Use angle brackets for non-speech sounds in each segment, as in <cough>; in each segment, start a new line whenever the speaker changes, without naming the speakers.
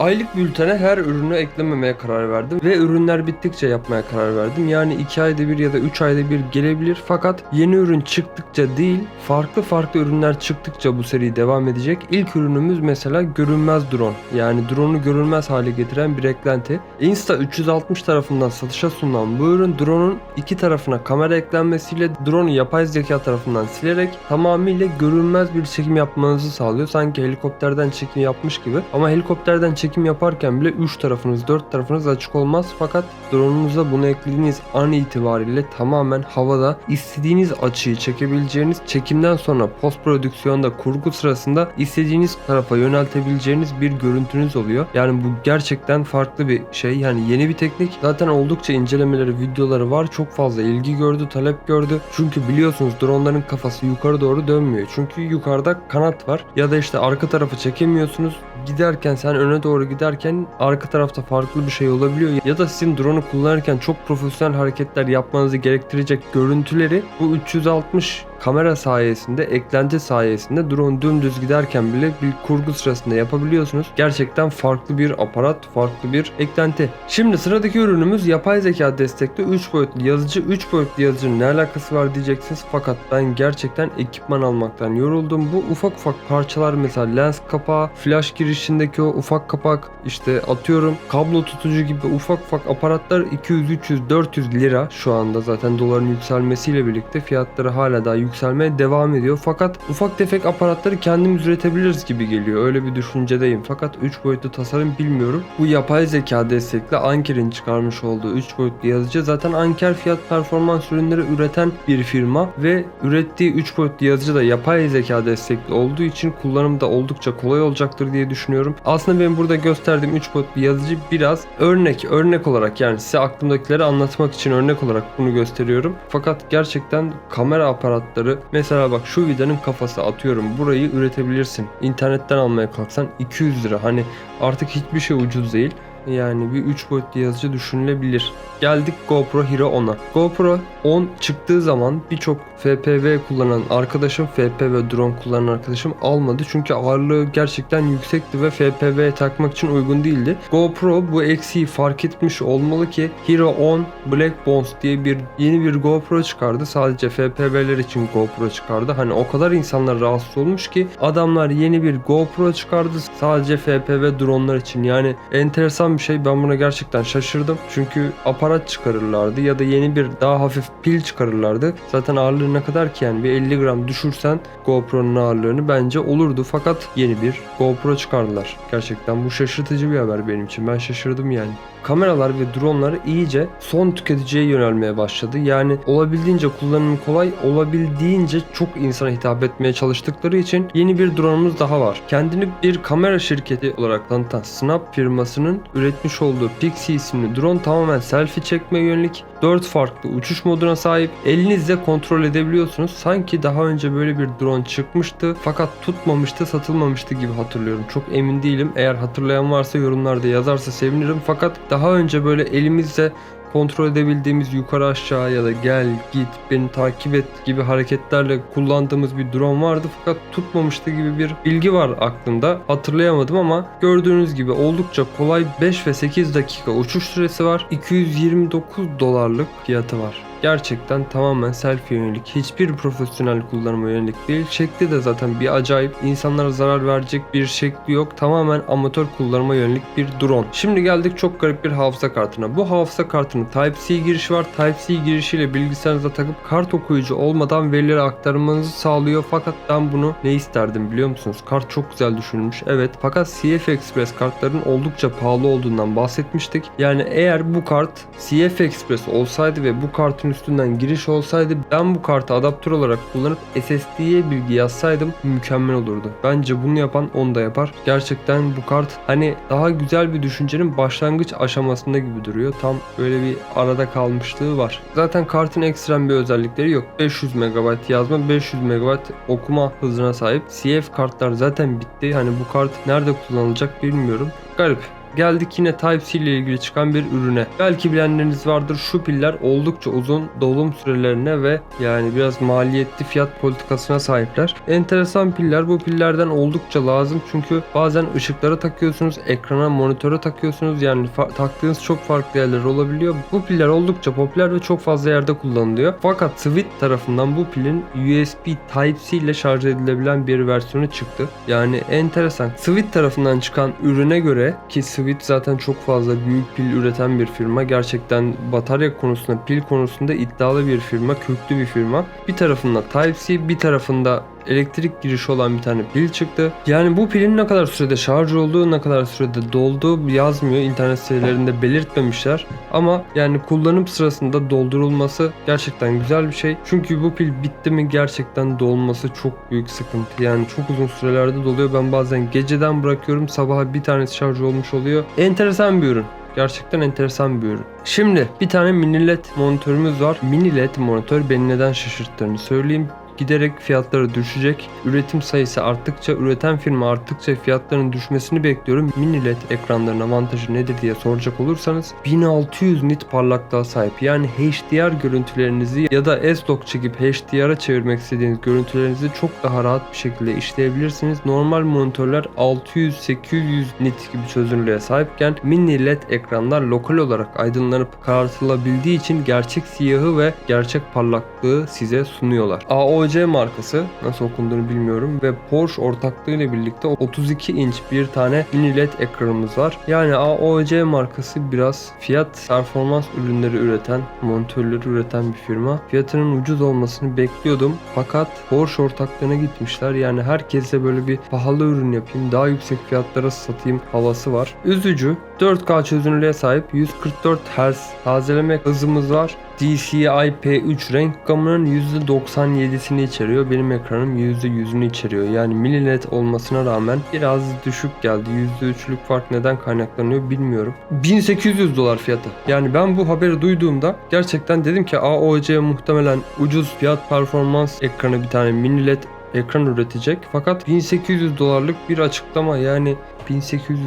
Aylık bültene her ürünü eklememeye karar verdim ve ürünler bittikçe yapmaya karar verdim. Yani 2 ayda bir ya da 3 ayda bir gelebilir fakat yeni ürün çıktıkça değil farklı farklı ürünler çıktıkça bu seri devam edecek. İlk ürünümüz mesela görünmez drone. Yani drone'u görünmez hale getiren bir eklenti. Insta 360 tarafından satışa sunulan bu ürün drone'un iki tarafına kamera eklenmesiyle drone'u yapay zeka tarafından silerek tamamıyla görünmez bir çekim yapmanızı sağlıyor. Sanki helikopterden çekim yapmış gibi. Ama helikopterden çekim yaparken bile 3 tarafınız 4 tarafınız açık olmaz. Fakat drone'unuza bunu eklediğiniz an itibariyle tamamen havada istediğiniz açıyı çekebileceğiniz çekimden sonra post prodüksiyonda kurgu sırasında istediğiniz tarafa yöneltebileceğiniz bir görüntünüz oluyor. Yani bu gerçekten farklı bir şey. Yani yeni bir teknik. Zaten oldukça incelemeleri, videoları var. Çok fazla ilgi gördü, talep gördü. Çünkü biliyorsunuz dronların kafası yukarı doğru dönmüyor. Çünkü yukarıda kanat var. Ya da işte arka tarafı çekemiyorsunuz. Giderken sen öne doğru giderken arka tarafta farklı bir şey olabiliyor. Ya da sizin drone'u kullanırken çok profesyonel hareketler yapmanızı gerektirecek görüntüleri bu 360 kamera sayesinde, eklenti sayesinde drone dümdüz giderken bile bir kurgu sırasında yapabiliyorsunuz. Gerçekten farklı bir aparat, farklı bir eklenti. Şimdi sıradaki ürünümüz yapay zeka destekli 3 boyutlu yazıcı. 3 boyutlu yazıcının ne alakası var diyeceksiniz. Fakat ben gerçekten ekipman almaktan yoruldum. Bu ufak ufak parçalar mesela lens kapağı, flash girişindeki o ufak kapak, işte atıyorum kablo tutucu gibi ufak ufak aparatlar 200, 300, 400 lira şu anda zaten doların yükselmesiyle birlikte fiyatları hala daha yükselmeye devam ediyor. Fakat ufak tefek aparatları kendimiz üretebiliriz gibi geliyor. Öyle bir düşüncedeyim. Fakat 3 boyutlu tasarım bilmiyorum. Bu yapay zeka destekli Anker'in çıkarmış olduğu 3 boyutlu yazıcı zaten Anker fiyat performans ürünleri üreten bir firma ve ürettiği 3 boyutlu yazıcı da yapay zeka destekli olduğu için kullanımda oldukça kolay olacaktır diye düşünüyorum. Aslında benim burada gösterdiğim 3 boyutlu yazıcı biraz örnek, örnek olarak yani size aklımdakileri anlatmak için örnek olarak bunu gösteriyorum. Fakat gerçekten kamera aparatları mesela bak şu vidanın kafası atıyorum burayı üretebilirsin. İnternetten almaya kalksan 200 lira hani artık hiçbir şey ucuz değil. Yani bir 3 boyutlu yazıcı düşünülebilir. Geldik GoPro Hero 10'a. GoPro 10 çıktığı zaman birçok FPV kullanan arkadaşım, FPV drone kullanan arkadaşım almadı. Çünkü ağırlığı gerçekten yüksekti ve FPV takmak için uygun değildi. GoPro bu eksiği fark etmiş olmalı ki Hero 10 Black Bones diye bir yeni bir GoPro çıkardı. Sadece FPV'ler için GoPro çıkardı. Hani o kadar insanlar rahatsız olmuş ki adamlar yeni bir GoPro çıkardı sadece FPV dronlar için. Yani enteresan bir şey. Ben buna gerçekten şaşırdım. Çünkü aparat çıkarırlardı ya da yeni bir daha hafif pil çıkarırlardı. Zaten ağırlığı ne kadar ki yani bir 50 gram düşürsen GoPro'nun ağırlığını bence olurdu. Fakat yeni bir GoPro çıkardılar. Gerçekten bu şaşırtıcı bir haber benim için. Ben şaşırdım yani kameralar ve dronlar iyice son tüketiciye yönelmeye başladı. Yani olabildiğince kullanımı kolay, olabildiğince çok insana hitap etmeye çalıştıkları için yeni bir drone'umuz daha var. Kendini bir kamera şirketi olarak tanıtan Snap firmasının üretmiş olduğu Pixie isimli drone tamamen selfie çekmeye yönelik 4 farklı uçuş moduna sahip. Elinizle kontrol edebiliyorsunuz. Sanki daha önce böyle bir drone çıkmıştı fakat tutmamıştı, satılmamıştı gibi hatırlıyorum. Çok emin değilim. Eğer hatırlayan varsa yorumlarda yazarsa sevinirim. Fakat daha önce böyle elimizle kontrol edebildiğimiz yukarı aşağı ya da gel git beni takip et gibi hareketlerle kullandığımız bir drone vardı fakat tutmamıştı gibi bir bilgi var aklımda hatırlayamadım ama gördüğünüz gibi oldukça kolay 5 ve 8 dakika uçuş süresi var 229 dolarlık fiyatı var gerçekten tamamen selfie yönelik. Hiçbir profesyonel kullanıma yönelik değil. Şekli de zaten bir acayip. İnsanlara zarar verecek bir şekli yok. Tamamen amatör kullanıma yönelik bir drone. Şimdi geldik çok garip bir hafıza kartına. Bu hafıza kartının Type-C girişi var. Type-C girişiyle bilgisayarınıza takıp kart okuyucu olmadan verileri aktarmanızı sağlıyor. Fakat ben bunu ne isterdim biliyor musunuz? Kart çok güzel düşünülmüş. Evet. Fakat CF Express kartların oldukça pahalı olduğundan bahsetmiştik. Yani eğer bu kart CF Express olsaydı ve bu kartın üstünden giriş olsaydı ben bu kartı adaptör olarak kullanıp SSD'ye bilgi yazsaydım mükemmel olurdu. Bence bunu yapan onu da yapar. Gerçekten bu kart hani daha güzel bir düşüncenin başlangıç aşamasında gibi duruyor. Tam böyle bir arada kalmışlığı var. Zaten kartın ekstrem bir özellikleri yok. 500 MB yazma, 500 MB okuma hızına sahip. CF kartlar zaten bitti. Hani bu kart nerede kullanılacak bilmiyorum. Garip. Geldik yine Type-C ile ilgili çıkan bir ürüne. Belki bilenleriniz vardır şu piller oldukça uzun dolum sürelerine ve yani biraz maliyetli fiyat politikasına sahipler. Enteresan piller bu pillerden oldukça lazım çünkü bazen ışıklara takıyorsunuz, ekrana, monitöre takıyorsunuz yani taktığınız çok farklı yerler olabiliyor. Bu piller oldukça popüler ve çok fazla yerde kullanılıyor. Fakat Switch tarafından bu pilin USB Type-C ile şarj edilebilen bir versiyonu çıktı. Yani enteresan. Switch tarafından çıkan ürüne göre ki Switch zaten çok fazla büyük pil üreten bir firma. Gerçekten batarya konusunda, pil konusunda iddialı bir firma, köklü bir firma. Bir tarafında Type-C, bir tarafında elektrik girişi olan bir tane pil çıktı. Yani bu pilin ne kadar sürede şarj olduğu, ne kadar sürede dolduğu yazmıyor. İnternet sitelerinde belirtmemişler. Ama yani kullanım sırasında doldurulması gerçekten güzel bir şey. Çünkü bu pil bitti mi gerçekten dolması çok büyük sıkıntı. Yani çok uzun sürelerde doluyor. Ben bazen geceden bırakıyorum sabaha bir tanesi şarj olmuş oluyor. Enteresan bir ürün. Gerçekten enteresan bir ürün. Şimdi bir tane mini led monitörümüz var. Mini led monitör beni neden şaşırttığını söyleyeyim giderek fiyatları düşecek. Üretim sayısı arttıkça, üreten firma arttıkça fiyatların düşmesini bekliyorum. Mini LED ekranların avantajı nedir diye soracak olursanız 1600 nit parlaklığa sahip. Yani HDR görüntülerinizi ya da S-Log çekip HDR'a çevirmek istediğiniz görüntülerinizi çok daha rahat bir şekilde işleyebilirsiniz. Normal monitörler 600-800 nit gibi çözünürlüğe sahipken mini LED ekranlar lokal olarak aydınlanıp karartılabildiği için gerçek siyahı ve gerçek parlaklığı size sunuyorlar. AOC markası nasıl okunduğunu bilmiyorum ve Porsche ortaklığıyla birlikte 32 inç bir tane mini LED ekranımız var. Yani AOC markası biraz fiyat performans ürünleri üreten, monitörleri üreten bir firma. Fiyatının ucuz olmasını bekliyordum fakat Porsche ortaklığına gitmişler. Yani herkese böyle bir pahalı ürün yapayım, daha yüksek fiyatlara satayım havası var. Üzücü. 4K çözünürlüğe sahip 144 Hz tazeleme hızımız var. DCI P3 renk gamının %97'sini içeriyor. Benim ekranım %100'ünü içeriyor. Yani LED olmasına rağmen biraz düşük geldi. %3'lük fark neden kaynaklanıyor bilmiyorum. 1800 dolar fiyatı. Yani ben bu haberi duyduğumda gerçekten dedim ki AOC muhtemelen ucuz fiyat performans ekranı bir tane mini LED ekran üretecek. Fakat 1800 dolarlık bir açıklama yani 1800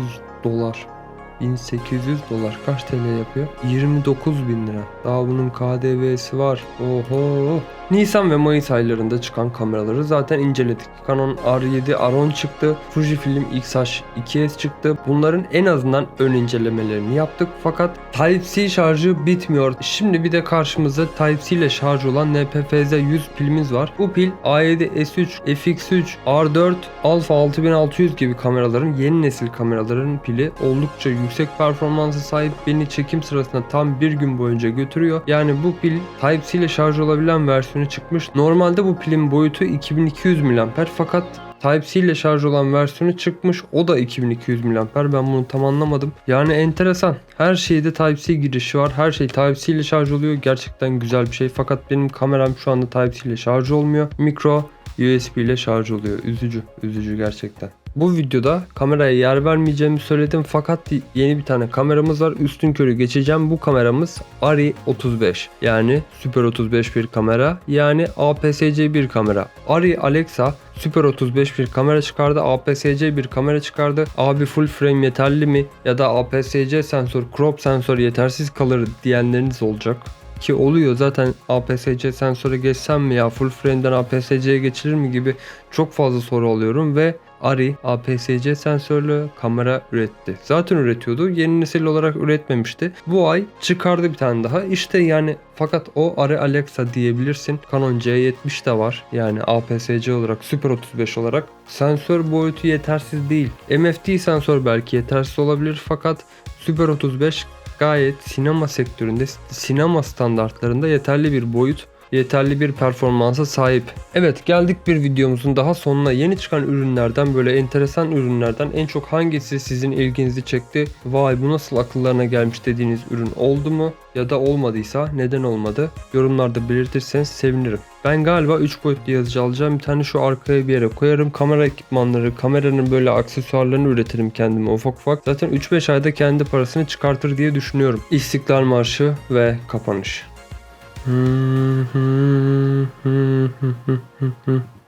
dolar. 1800 dolar kaç TL yapıyor? 29 bin lira. Daha bunun KDV'si var. Oho. Nisan ve Mayıs aylarında çıkan kameraları zaten inceledik. Canon R7 R10 çıktı. Fujifilm X-H2S çıktı. Bunların en azından ön incelemelerini yaptık. Fakat Type-C şarjı bitmiyor. Şimdi bir de karşımızda Type-C ile şarj olan NPFZ 100 pilimiz var. Bu pil A7 S3, FX3, R4, Alpha 6600 gibi kameraların yeni nesil kameraların pili oldukça yüksek performansa sahip beni çekim sırasında tam bir gün boyunca götürüyor. Yani bu pil Type-C ile şarj olabilen versiyonu çıkmış. Normalde bu pilin boyutu 2200 mAh fakat Type-C ile şarj olan versiyonu çıkmış. O da 2200 mAh. Ben bunu tam anlamadım. Yani enteresan. Her şeyde Type-C girişi var. Her şey Type-C ile şarj oluyor. Gerçekten güzel bir şey. Fakat benim kameram şu anda Type-C ile şarj olmuyor. Micro USB ile şarj oluyor. Üzücü. Üzücü gerçekten. Bu videoda kameraya yer vermeyeceğimi söyledim fakat yeni bir tane kameramız var. Üstün körü geçeceğim. Bu kameramız Arri 35. Yani Super 35 bir kamera. Yani APS-C bir kamera. Arri Alexa Super 35 bir kamera çıkardı. APS-C bir kamera çıkardı. Abi full frame yeterli mi? Ya da APS-C sensör, crop sensör yetersiz kalır diyenleriniz olacak ki oluyor zaten APS-C sensöre geçsem mi ya full frame'den APS-C'ye geçilir mi gibi çok fazla soru alıyorum ve Arri APS-C sensörlü kamera üretti. Zaten üretiyordu. Yeni nesil olarak üretmemişti. Bu ay çıkardı bir tane daha. İşte yani fakat o Arri Alexa diyebilirsin. Canon C70 de var. Yani APS-C olarak Super 35 olarak. Sensör boyutu yetersiz değil. MFT sensör belki yetersiz olabilir fakat Super 35 gayet sinema sektöründe sinema standartlarında yeterli bir boyut yeterli bir performansa sahip. Evet geldik bir videomuzun daha sonuna yeni çıkan ürünlerden böyle enteresan ürünlerden en çok hangisi sizin ilginizi çekti? Vay bu nasıl akıllarına gelmiş dediğiniz ürün oldu mu? Ya da olmadıysa neden olmadı? Yorumlarda belirtirseniz sevinirim. Ben galiba 3 boyutlu yazıcı alacağım. Bir tane şu arkaya bir yere koyarım. Kamera ekipmanları, kameranın böyle aksesuarlarını üretirim kendime ufak ufak. Zaten 3-5 ayda kendi parasını çıkartır diye düşünüyorum. İstiklal Marşı ve kapanış. Mm-hmm. <laughs>